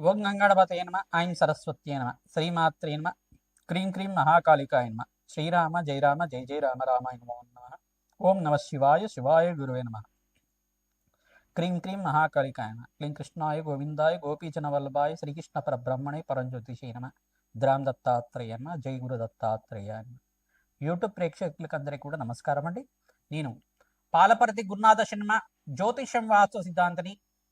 ఓం గంగాడపతయ నమ ఐం సరస్వత్యే నమ శ్రీమాత్రే నమ క్రీం క్రీం మహాకాళికాయ నమ శ్రీరామ జయ రామ జయ జయ రామ రామాయ నమో నమ. ఓం నమ శివాయ శివాయ గురువే నమ. క్రీం క్రీం మహాకాళికాయ నమ క్లీం కృష్ణాయ గోవిందాయ గోపీచన వల్లభాయ శ్రీకృష్ణ పరబ్రహ్మణే పరంజ్యోతిషే నమ ద్రామ్ దత్తాత్రేయ నమ జై గురు దత్తాత్రేయ నమ. యూట్యూబ్ ప్రేక్షకులకందరికీ కూడా నమస్కారం అండి నేను పాలపర్తి గురునాథ శర్మ జ్యోతిషం వాస్తు సిద్ధాంతని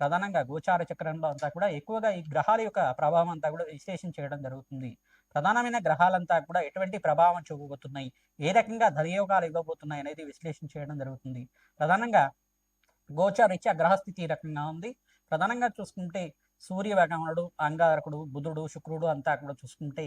ప్రధానంగా గోచార చక్రంలో అంతా కూడా ఎక్కువగా ఈ గ్రహాల యొక్క ప్రభావం అంతా కూడా విశ్లేషణ చేయడం జరుగుతుంది. ప్రధానమైన గ్రహాలంతా కూడా ఎటువంటి ప్రభావం చూపబోతున్నాయి? ఏ రకంగా ధనయోగాలు ఇవ్వబోతున్నాయి అనేది విశ్లేషణ చేయడం జరుగుతుంది. ప్రధానంగా గోచారీత్యా గ్రహస్థితి రకంగా ఉంది. ప్రధానంగా చూసుకుంటే సూర్య అంగారకుడు బుధుడు శుక్రుడు అంతా కూడా చూసుకుంటే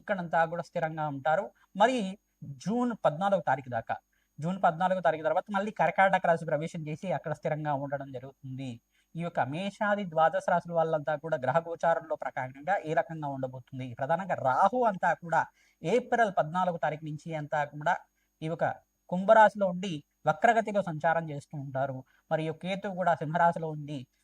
ఇక్కడంతా కూడా స్థిరంగా ఉంటారు. మరి జూన్ పద్నాలుగో తారీఖు దాకా జూన్ పద్నాలుగో తారీఖు తర్వాత మళ్ళీ కర్కాటక రాశి ప్రవేశం చేసి అక్కడ స్థిరంగా ఉండడం జరుగుతుంది. ఈ యొక్క మేషాది ద్వాదశ రాశుల వాళ్ళంతా కూడా గ్రహ గోచారంలో ప్రకారంగా ఏ రకంగా ఉండబోతుంది? ప్రధానంగా రాహు అంతా కూడా ఏప్రిల్ పద్నాలుగో తారీఖు నుంచి అంతా కూడా ఈ యొక్క కుంభరాశిలో ఉండి వక్రగతిలో సంచారం చేస్తూ ఉంటారు. మరియు కేతు కూడా సింహరాశిలో ఉండి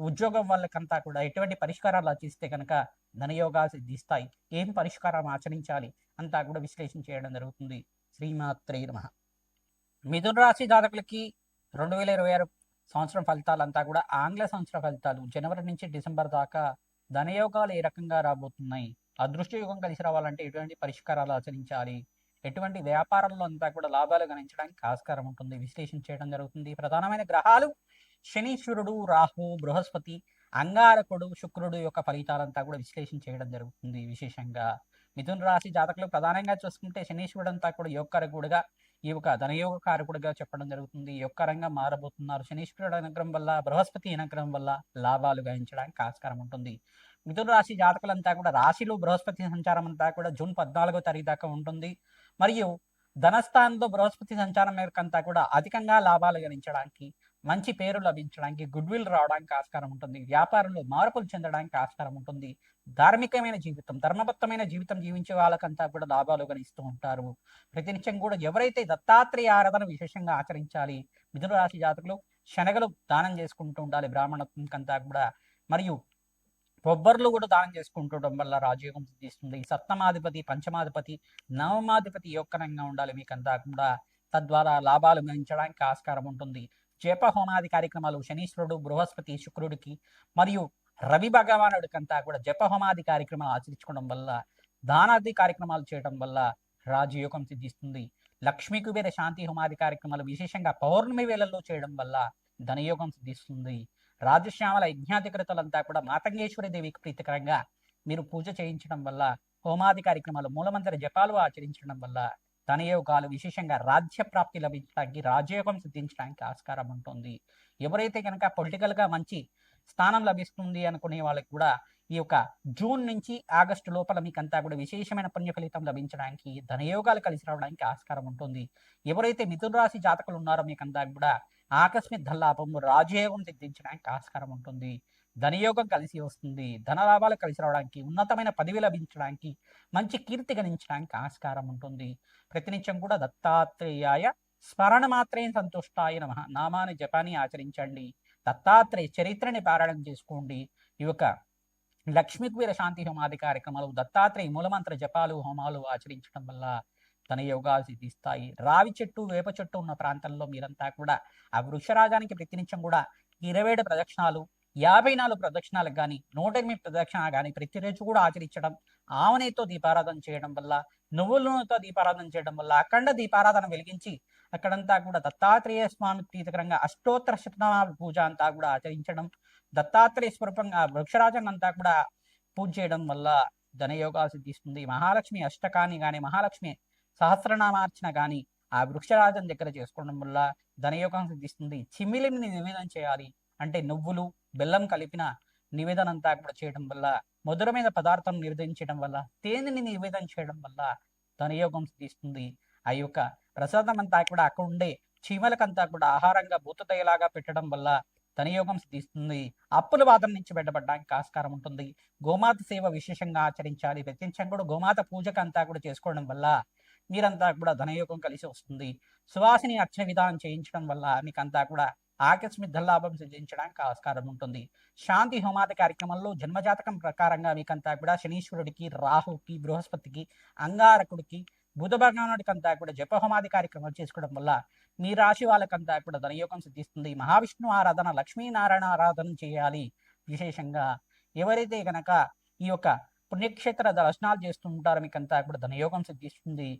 ఉద్యోగం వాళ్ళకంతా కూడా ఎటువంటి పరిష్కారాలు ఆచరిస్తే కనుక ధనయోగాలు సిద్ధిస్తాయి. ఏం పరిష్కారం ఆచరించాలి? అంతా కూడా విశ్లేషణ చేయడం జరుగుతుంది. శ్రీమాత్రే నమ. మిథున రాశి జాతకులకి రెండు వేల ఇరవై ఆరు సంవత్సరం ఫలితాలంతా కూడా ఆంగ్ల సంవత్సర ఫలితాలు. జనవరి నుంచి డిసెంబర్ దాకా ధనయోగాలు ఏ రకంగా రాబోతున్నాయి? అదృష్ట యుగం కలిసి రావాలంటే ఎటువంటి పరిష్కారాలు ఆచరించాలి? ఎటువంటి వ్యాపారంలో అంతా కూడా లాభాలు గణించడానికి ఆస్కారం ఉంటుంది. విశ్లేషణ చేయడం జరుగుతుంది. ప్రధానమైన గ్రహాలు శనీశ్వరుడు రాహు బృహస్పతి అంగారకుడు శుక్రుడు యొక్క ఫలితాలంతా కూడా విశ్లేషణ చేయడం జరుగుతుంది విశేషంగా. మిథున రాశి జాతకులు ప్రధానంగా చూసుకుంటే శనీశ్వరుడు అంతా కూడా యోగకారకుడుగా ఈ యొక్క ధనయోగ కారకుడుగా చెప్పడం జరుగుతుంది. యోగకరంగా మారబోతున్నారు. శనీశ్వరుడు అనుగ్రహం వల్ల బృహస్పతి అనుగ్రహం వల్ల లాభాలు గణించడానికి ఆస్కారం ఉంటుంది. మిథున రాశి జాతకులంతా కూడా రాశిలో బృహస్పతి సంచారం అంతా కూడా జూన్ పద్నాలుగో తారీఖు దాకా ఉంటుంది. మరియు ధనస్థానంలో బృహస్పతి సంచారం మేరకంతా కూడా అధికంగా లాభాలు గణించడానికి మంచి పేరు లభించడానికి గుడ్ విల్ రావడానికి ఆస్కారం ఉంటుంది. వ్యాపారంలో మార్పులు చెందడానికి ఆస్కారం ఉంటుంది. ధార్మికమైన జీవితం ధర్మబద్ధమైన జీవితం జీవించే వాళ్ళకంతా కూడా లాభాలు గణిస్తూ ఉంటారు. ప్రతినిత్యం కూడా ఎవరైతే దత్తాత్రేయ ఆరాధన విశేషంగా ఆచరించాలి మిథున రాశి జాతకులు శనగలు దానం చేసుకుంటూ ఉండాలి బ్రాహ్మణత్వంకంతా కూడా. మరియు బొబ్బర్లు కూడా దానం చేసుకుంటుండడం వల్ల రాజయోగం సిద్ధిస్తుంది. సప్తమాధిపతి పంచమాధిపతి నవమాధిపతి యొక్కరంగా ఉండాలి. మీకంతా కూడా తద్వారా లాభాలు గణించడానికి ఆస్కారం ఉంటుంది. జప హోమాది కార్యక్రమాలు శనీశ్వరుడు బృహస్పతి శుక్రుడికి మరియు రవి భగవానుడికంతా కూడా జప హోమాది కార్యక్రమాలు ఆచరించుకోవడం వల్ల దానాది కార్యక్రమాలు చేయడం వల్ల రాజయోగం సిద్ధిస్తుంది. లక్ష్మీ కుబేర శాంతి హోమాది కార్యక్రమాలు విశేషంగా పౌర్ణమి వేళల్లో చేయడం వల్ల ధనయోగం సిద్ధిస్తుంది. రాజశ్యామల యజ్ఞాధికృతులంతా కూడా మాతంగేశ్వరి దేవికి ప్రీతికరంగా మీరు పూజ చేయించడం వల్ల హోమాది కార్యక్రమాలు మూలమంత్ర జపాలు ఆచరించడం వల్ల ధనయోగాలు విశేషంగా రాజ్య ప్రాప్తి లభించడానికి రాజయోగం సిద్ధించడానికి ఆస్కారం ఉంటుంది. ఎవరైతే కనుక పొలిటికల్గా మంచి స్థానం లభిస్తుంది అనుకునే వాళ్ళకి కూడా ఈ యొక్క జూన్ నుంచి ఆగస్టు లోపల మీకంతా కూడా విశేషమైన పుణ్య ఫలితం లభించడానికి ధనయోగాలు కలిసి రావడానికి ఆస్కారం ఉంటుంది. ఎవరైతే మిథున రాశి జాతకులు ఉన్నారో మీకంతా కూడా ఆకస్మిక ధనలాభము రాజయోగం సిద్ధించడానికి ఆస్కారం ఉంటుంది. ధనయోగం కలిసి వస్తుంది. ధనలాభాలు కలిసి రావడానికి ఉన్నతమైన పదవి లభించడానికి మంచి కీర్తి గణించడానికి ఆస్కారం ఉంటుంది. ప్రతినిత్యం కూడా దత్తాత్రేయాయ స్మరణ మాత్రమే సంతుష్టాయ నమ. నామాన్ని జపాన్ని ఆచరించండి. దత్తాత్రేయ చరిత్రని పారాయణం చేసుకోండి. ఈ యొక్క లక్ష్మీకువీర శాంతి హోమాది కార్యక్రమాలు దత్తాత్రేయ మూలమంత్ర జపాలు హోమాలు ఆచరించడం వల్ల తన యోగాలు సిద్ధిస్తాయి రావి చెట్టు వేప చెట్టు ఉన్న ప్రాంతంలో మీరంతా కూడా ఆ వృక్షరాజానికి ప్రతినిత్యం కూడా ఇరవై ఏడు ప్రదక్షిణాలు యాభై నాలుగు ప్రదక్షిణాలకు కానీ నూట ఎనిమిది ప్రదక్షిణ కానీ ప్రతిరోజు కూడా ఆచరించడం ఆవనేతో దీపారాధన చేయడం వల్ల నువ్వుల నూనెతో దీపారాధన చేయడం వల్ల అఖండ దీపారాధన వెలిగించి అక్కడంతా కూడా దత్తాత్రేయ స్వామి ప్రీతికరంగా అష్టోత్తర శతనామ పూజ అంతా కూడా ఆచరించడం దత్తాత్రేయ స్వరూపంగా వృక్షరాజన్ అంతా కూడా పూజ చేయడం వల్ల ధనయోగాలు సిద్ధిస్తుంది మహాలక్ష్మి అష్టకాన్ని కానీ మహాలక్ష్మి సహస్రనామార్చన కానీ ఆ వృక్షరాజన్ దగ్గర చేసుకోవడం వల్ల ధనయోగం సిద్ధిస్తుంది. చిమ్మిలిని నివేదన చేయాలి. అంటే నువ్వులు బెల్లం కలిపిన నివేదన అంతా కూడా చేయడం వల్ల మధురమైన పదార్థం నివేదించడం వల్ల తేనెని నివేదన చేయడం వల్ల ధనయోగం సిద్ధిస్తుంది. ఆ యొక్క ప్రసాదం అంతా కూడా అక్కడ ఉండే చీమలకంతా కూడా ఆహారంగా భూతతయ్యలాగా పెట్టడం వల్ల ధనయోగం సిద్ధిస్తుంది. అప్పుల వాదం నుంచి బయటపడడానికి ఆస్కారం ఉంటుంది. గోమాత సేవ విశేషంగా ఆచరించాలి. ప్రత్యేకంగా కూడా గోమాత పూజకంతా కూడా చేసుకోవడం వల్ల మీరంతా కూడా ధనయోగం కలిసి వస్తుంది. సువాసిని అర్చన విధానం చేయించడం వల్ల మీకంతా కూడా ఆకస్మిక ధనలాభం సిద్ధించడానికి ఆస్కారం ఉంటుంది. శాంతి హోమాది కార్యక్రమంలో జన్మజాతకం ప్రకారంగా మీకంతా కూడా శనీశ్వరుడికి రాహుకి బృహస్పతికి అంగారకుడికి బుధ భగవానుడికంతా కూడా జపహోమాది కార్యక్రమాలు చేసుకోవడం వల్ల మీ రాశి వాళ్ళకంతా కూడా ధనయోగం సిద్ధిస్తుంది. మహావిష్ణు ఆరాధన లక్ష్మీనారాయణ ఆరాధన చేయాలి. విశేషంగా ఎవరైతే గనక ఈ యొక్క పుణ్యక్షేత్ర దర్శనాలు చేస్తుంటారో మీకంతా కూడా ధనయోగం సిద్ధిస్తుంది.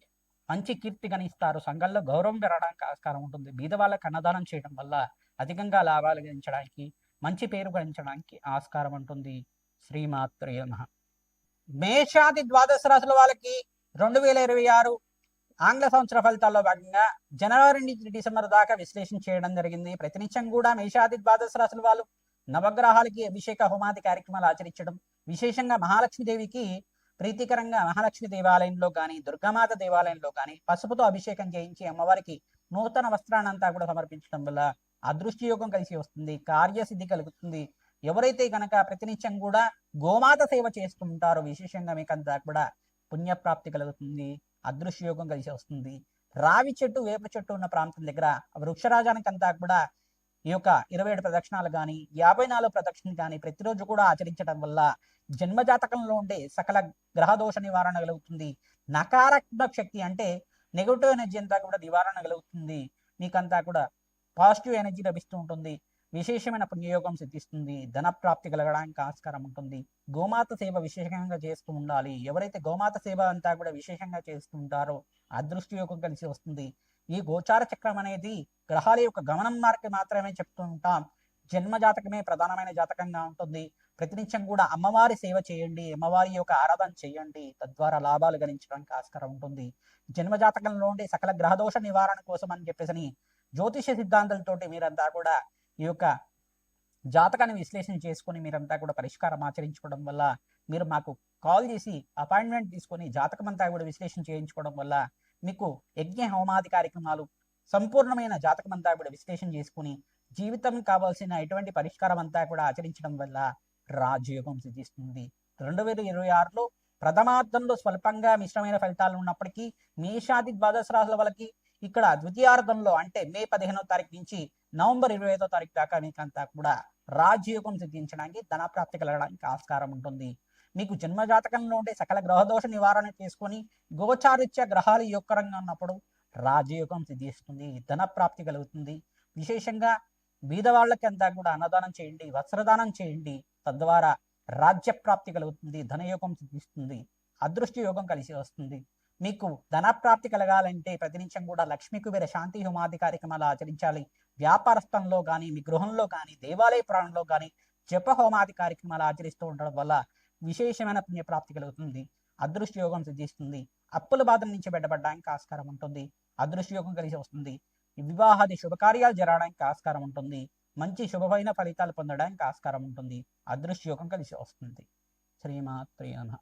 మంచి కీర్తి గణిస్తారు. సంఘంలో గౌరవం పెరగడానికి ఆస్కారం ఉంటుంది. బీద వాళ్ళకి అన్నదానం చేయడం వల్ల అధికంగా లాభాలు గణించడానికి మంచి పేరు గణించడానికి ఆస్కారం ఉంటుంది. శ్రీమాత్రే నమః. మేషాది ద్వాదశ రాశుల వాళ్ళకి రెండు వేల ఇరవై ఆరు ఆంగ్ల సంవత్సర ఫలితాల్లో భాగంగా జనవరి నుంచి డిసెంబర్ దాకా విశ్లేషణ చేయడం జరిగింది. ప్రతినిత్యం కూడా మేషాది ద్వాదశ రాశుల వాళ్ళు నవగ్రహాలకి అభిషేక హోమాది కార్యక్రమాలు ఆచరించడం విశేషంగా మహాలక్ష్మీదేవికి ప్రీతికరంగా మహాలక్ష్మి దేవాలయంలో కానీ దుర్గామాత దేవాలయంలో కానీ పసుపుతో అభిషేకం చేయించి అమ్మవారికి నూతన వస్త్రాన్నంతా కూడా సమర్పించడం వల్ల అదృష్టి యోగం కలిసి వస్తుంది కార్యసిద్ధి కలుగుతుంది. ఎవరైతే గనక ప్రతినిత్యం కూడా గోమాత సేవ చేస్తుంటారో విశేషంగా మీకంతా కూడా పుణ్యప్రాప్తి కలుగుతుంది అదృశ్య యోగం కలిసి వస్తుంది. రావి చెట్టు వేప చెట్టు ఉన్న ప్రాంతం దగ్గర వృక్షరాజానికి అంతా కూడా ఈ యొక్క ఇరవై ఏడు ప్రదక్షిణాలు కానీ యాభై నాలుగు ప్రదక్షిణలు కానీ ప్రతిరోజు కూడా ఆచరించడం వల్ల జన్మజాతకంలో ఉండే సకల గ్రహదోష నివారణ కలుగుతుంది. నకారాత్మక శక్తి అంటే నెగటివ్ ఎనర్జీ అంతా కూడా నివారణ కలుగుతుంది. మీకంతా కూడా పాజిటివ్ ఎనర్జీ లభిస్తూ ఉంటుంది. విశేషమైన పుణ్యయోగం సిద్ధిస్తుంది. ధన ప్రాప్తి కలగడానికి ఆస్కారం ఉంటుంది. గోమాత సేవ విశేషంగా చేస్తూ ఉండాలి. ఎవరైతే గోమాత సేవ అంతా కూడా విశేషంగా చేస్తూ ఉంటారో అదృష్టయోగం కలిసి వస్తుంది. ఈ గోచార చక్రం అనేది గ్రహాల యొక్క గమనం మార్గం మాత్రమే చెప్తూ ఉంటాం. జన్మ జాతకమే ప్రధానమైన జాతకంగా ఉంటుంది. ప్రతినిత్యం కూడా అమ్మవారి సేవ చేయండి అమ్మవారి యొక్క ఆరాధన చేయండి తద్వారా లాభాలు గణించడానికి ఆస్కారం ఉంటుంది. జన్మ జాతకంలో సకల గ్రహదోష నివారణ కోసం అని చెప్పేసి జ్యోతిష సిద్ధాంతాలతోటి మీరంతా కూడా ఈ యొక్క జాతకాన్ని విశ్లేషణ చేసుకొని మీరంతా కూడా పరిష్కారం ఆచరించుకోవడం వల్ల మీరు మాకు కాల్ చేసి అపాయింట్మెంట్ తీసుకొని జాతకం అంతా కూడా విశ్లేషణ చేయించుకోవడం వల్ల మీకు యజ్ఞ హోమాది కార్యక్రమాలు సంపూర్ణమైన జాతకం అంతా కూడా విశ్లేషణ చేసుకుని జీవితం కావాల్సిన ఎటువంటి పరిష్కారం అంతా కూడా ఆచరించడం వల్ల రాజయోగం సిద్ధిస్తుంది. రెండు వేల ఇరవై ఆరులో ప్రథమార్థంలో స్వల్పంగా మిశ్రమైన ఫలితాలు ఉన్నప్పటికీ మేషాది ద్వాదశ రాశుల వాళ్ళకి ఇక్కడ ద్వితీయార్థంలో అంటే మే పదిహేనో తారీఖు నుంచి నవంబర్ ఇరవై ఐదో తారీఖు దాకా మీకంతా కూడా రాజయోగం సిద్ధించడానికి ధనప్రాప్తి కలగడానికి ఆస్కారం ఉంటుంది. మీకు జన్మజాతకంలో ఉండే సకల గ్రహదోష నివారణ చేసుకొని గోచారిత్య గ్రహాలు యొక్కరంగా ఉన్నప్పుడు రాజయోగం సిద్ధిస్తుంది ధన ప్రాప్తి కలుగుతుంది. విశేషంగా బీదవాళ్ళకి అంతా కూడా అన్నదానం చేయండి వస్త్రదానం చేయండి. తద్వారా రాజ్య ప్రాప్తి కలుగుతుంది ధనయోగం సిద్ధిస్తుంది అదృష్ట యోగం కలిసి వస్తుంది. మీకు ధన ప్రాప్తి కలగాలంటే ప్రతి నిమిషం కూడా లక్ష్మీ కుబేర శాంతి హోమాది కార్యక్రమాలు ఆచరించాలి. వ్యాపార స్థలంలో కానీ మీ గృహంలో కానీ దేవాలయ ప్రాణంలో కానీ జప హోమాది కార్యక్రమాలు ఆచరిస్తూ ఉండడం వల్ల విశేషమైన పుణ్యప్రాప్తి కలుగుతుంది. అదృష్ట యోగం సిద్ధిస్తుంది. అప్పుల బాధల నుంచి బయటపడడానికి ఆస్కారం ఉంటుంది. అదృష్ట యోగం కలిసి వస్తుంది. వివాహాది శుభకార్యాలు జరగడానికి ఆస్కారం ఉంటుంది. మంచి శుభమైన ఫలితాలు పొందడానికి ఆస్కారం ఉంటుంది. అదృష్ట యోగం కలిసి వస్తుంది. శ్రీమాత్రే నమః.